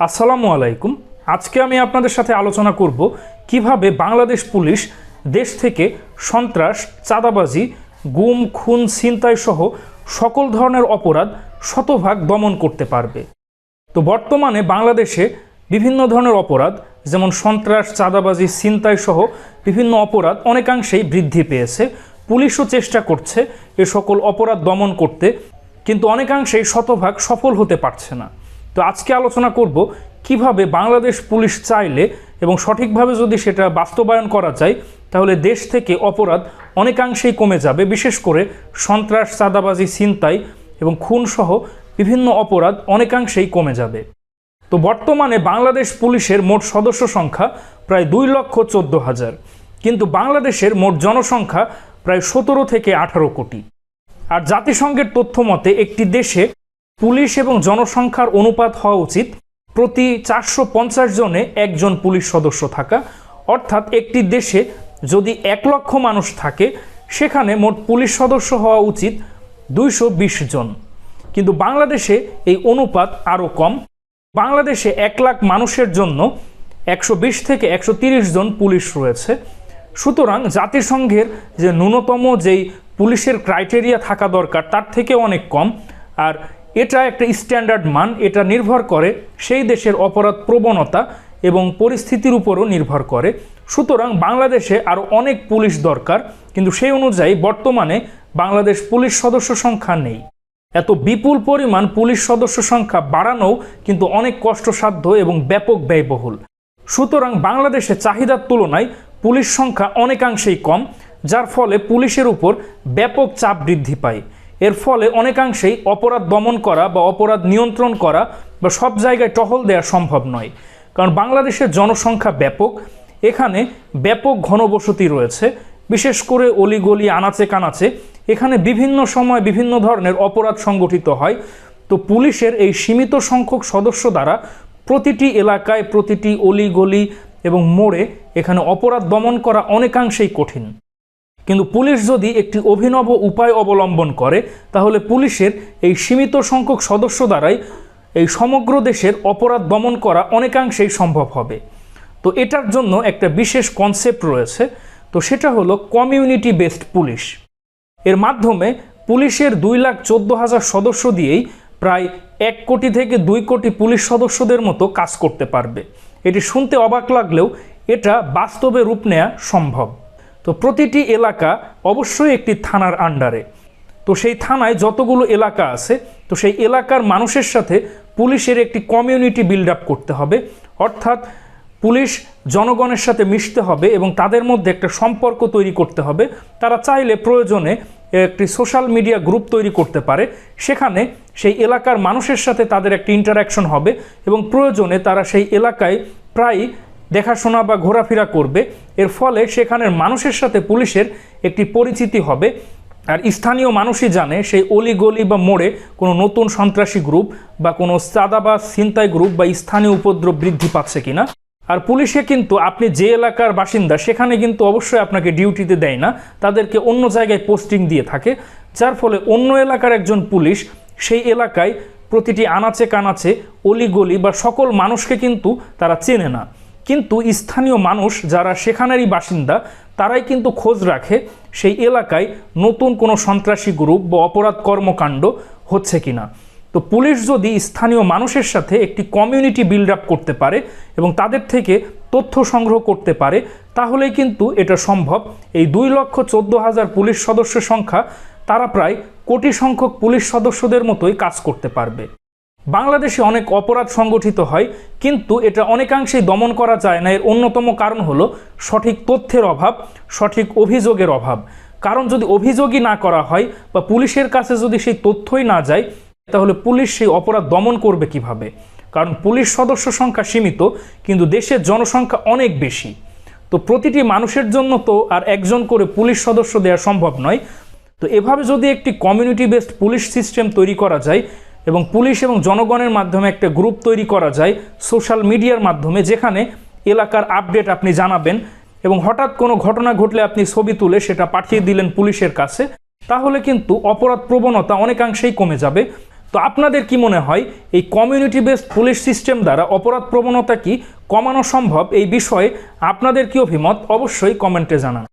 আসসালামু আলাইকুম। আজকে আমি আপনাদের সাথে আলোচনা করব কীভাবে বাংলাদেশ পুলিশ দেশ থেকে সন্ত্রাস, চাঁদাবাজি, গুম, খুন, ছিনতাই সহ সকল ধরনের অপরাধ শতভাগ দমন করতে পারবে। তো বর্তমানে বাংলাদেশে বিভিন্ন ধরনের অপরাধ, যেমন সন্ত্রাস, চাঁদাবাজি, ছিনতাই সহ বিভিন্ন অপরাধ অনেকাংশেই বৃদ্ধি পেয়েছে। পুলিশও চেষ্টা করছে এ সকল অপরাধ দমন করতে, কিন্তু অনেকাংশেই শতভাগ সফল হতে পারছে না। তো আজকে আলোচনা করব কীভাবে বাংলাদেশ পুলিশ চাইলে এবং সঠিকভাবে যদি সেটা বাস্তবায়ন করা যায়, তাহলে দেশ থেকে অপরাধ অনেকাংশেই কমে যাবে, বিশেষ করে সন্ত্রাস, চাঁদাবাজি, ছিনতাই এবং খুনসহ বিভিন্ন অপরাধ অনেকাংশেই কমে যাবে। তো বর্তমানে বাংলাদেশ পুলিশের মোট সদস্য সংখ্যা প্রায় দুই লক্ষ চোদ্দ হাজার, কিন্তু বাংলাদেশের মোট জনসংখ্যা প্রায় সতেরো থেকে আঠারো কোটি। আর জাতিসংঘের তথ্য মতে একটি দেশে পুলিশ এবং জনসংখ্যার অনুপাত হওয়া উচিত। প্রতি চারশো পঞ্চাশ জনে একজন পুলিশ সদস্য থাকা। অর্থাৎ একটি দেশে যদি এক লক্ষ মানুষ থাকে, সেখানে মোট পুলিশ সদস্য হওয়া উচিত দুইশো বিশ জন। কিন্তু বাংলাদেশে এই অনুপাত আরও কম। বাংলাদেশে এক লাখ মানুষের জন্য একশো বিশ থেকে একশো তিরিশ জন পুলিশ রয়েছে। সুতরাং জাতিসংঘের যে ন্যূনতম যেই পুলিশের ক্রাইটেরিয়া থাকা দরকার, তার থেকে অনেক কম। আর এটা একটা স্ট্যান্ডার্ড মান, এটা নির্ভর করে সেই দেশের অপরাধ প্রবণতা এবং পরিস্থিতির উপরও নির্ভর করে। সুতরাং বাংলাদেশে আরও অনেক পুলিশ দরকার, কিন্তু সেই অনুযায়ী বর্তমানে বাংলাদেশ পুলিশ সদস্য সংখ্যা নেই। এত বিপুল পরিমাণ পুলিশ সদস্য সংখ্যা বাড়ানোও কিন্তু অনেক কষ্টসাধ্য এবং ব্যাপক ব্যয়বহুল। সুতরাং বাংলাদেশে চাহিদার তুলনায় পুলিশ সংখ্যা অনেকাংশেই কম, যার ফলে পুলিশের উপর ব্যাপক চাপ বৃদ্ধি পায়। এর ফলে অনেকাংশেই অপরাধ দমন করা বা অপরাধ নিয়ন্ত্রণ করা বা সব জায়গায় টহল দেওয়া সম্ভব নয়। কারণ বাংলাদেশের জনসংখ্যা ব্যাপক, এখানে ব্যাপক ঘনবসতি রয়েছে। বিশেষ করে অলিগলি, আনাচে কানাচে, এখানে বিভিন্ন সময় বিভিন্ন ধরনের অপরাধ সংগঠিত হয়। তো পুলিশের এই সীমিত সংখ্যক সদস্য দ্বারা প্রতিটি এলাকায় প্রতিটি অলিগলি এবং মোড়ে এখানে অপরাধ দমন করা অনেকাংশেই কঠিন। কিন্তু পুলিশ যদি একটি অভিনব উপায় অবলম্বন করে, তাহলে পুলিশের এই সীমিত সংখ্যক সদস্য দ্বারাই এই সমগ্র দেশের অপরাধ দমন করা অনেকাংশেই সম্ভব হবে। তো এটার জন্য একটা বিশেষ কনসেপ্ট রয়েছে, তো সেটা হলো কমিউনিটি বেসড পুলিশ। এর মাধ্যমে পুলিশের দুই লাখ চোদ্দ হাজার সদস্য দিয়েই প্রায় এক কোটি থেকে দুই কোটি পুলিশ সদস্যদের মতো কাজ করতে পারবে। এটি শুনতে অবাক লাগলেও এটা বাস্তবে রূপ নেওয়া সম্ভব। তো প্রতিটি এলাকা অবশ্যই একটি থানার আন্ডারে। তো সেই থানায় যতগুলো এলাকা আছে, তো সেই এলাকার মানুষের সাথে পুলিশের একটি কমিউনিটি বিল্ড আপ করতে হবে। অর্থাৎ পুলিশ জনগণের সাথে মিশতে হবে এবং তাদের মধ্যে একটা সম্পর্ক তৈরি করতে হবে। তারা চাইলে প্রয়োজনে একটি সোশ্যাল মিডিয়া গ্রুপ তৈরি করতে পারে। সেখানে সেই এলাকার মানুষের সাথে তাদের একটি ইন্টারাকশন হবে এবং প্রয়োজনে তারা সেই এলাকায় প্রায় দেখাশোনা বা ঘোরাফেরা করবে। এর ফলে সেখানের মানুষের সাথে পুলিশের একটি পরিচিতি হবে। আর স্থানীয় মানুষই জানে সেই অলি গলি বা মোড়ে কোনো নতুন সন্ত্রাসী গ্রুপ বা কোনো চাঁদা বা ছিনতাই গ্রুপ বা স্থানীয় উপদ্রব বৃদ্ধি পাচ্ছে কিনা। আর পুলিশে কিন্তু আপনি যে এলাকার বাসিন্দা, সেখানে কিন্তু অবশ্যই আপনাকে ডিউটিতে দেয় না। তাদেরকে অন্য জায়গায় পোস্টিং দিয়ে থাকে। যার ফলে অন্য এলাকার একজন পুলিশ সেই এলাকায় প্রতিটি আনাচে কানাচে অলিগলি বা সকল মানুষকে কিন্তু তারা চেনে না। কিন্তু স্থানীয় মানুষ যারা সেখানেরই বাসিন্দা, তারাই কিন্তু খোঁজ রাখে সেই এলাকায় নতুন কোনো সন্ত্রাসী গ্রুপ বা অপরাধ কর্মকাণ্ড হচ্ছে কিনা। তো পুলিশ যদি স্থানীয় মানুষের সাথে একটি কমিউনিটি বিল্ড আপ করতে পারে এবং তাদের থেকে তথ্য সংগ্রহ করতে পারে, তাহলেই কিন্তু এটা সম্ভব। এই দুই লক্ষ চোদ্দ হাজার পুলিশ সদস্যের সংখ্যা, তারা প্রায় কোটি সংখ্যক পুলিশ সদস্যদের মতোই কাজ করতে পারবে। বাংলাদেশে অনেক অপরাধ সংগঠিত হয়, কিন্তু এটা অনেকাংশেই দমন করা যায় না। এর অন্যতম কারণ হলো সঠিক তথ্যের অভাব, সঠিক অভিযোগের অভাব। কারণ যদি অভিযোগই না করা হয় বা পুলিশের কাছে যদি সেই তথ্যই না যায়, তাহলে পুলিশ সেই অপরাধ দমন করবে কীভাবে? কারণ পুলিশ সদস্য সংখ্যা সীমিত, কিন্তু দেশের জনসংখ্যা অনেক বেশি। তো প্রতিটি মানুষের জন্য তো আর একজন করে পুলিশ সদস্য দেওয়া সম্ভব নয়। তো এভাবে যদি একটি কমিউনিটি বেসড পুলিশ সিস্টেম তৈরি করা যায় এবং পুলিশ এবং জনগণের মাধ্যমে একটা গ্রুপ তৈরি করা যায় সোশ্যাল মিডিয়ার মাধ্যমে যেখানে এলাকার আপডেট আপনি জানাবেন এবং হঠাৎ কোনো ঘটনা ঘটলে আপনি ছবি তুলে সেটা পাঠিয়ে দিলেন পুলিশের কাছে, তাহলে কিন্তু অপরাধ প্রবণতা অনেকাংশেই কমে যাবে। তো আপনাদের কি মনে হয়, এই কমিউনিটি বেসড পুলিশ সিস্টেম দ্বারা অপরাধ প্রবণতা কি কমানো সম্ভব? এই বিষয়ে আপনাদের কি অভিমত? অবশ্যই কমেন্টে জানান।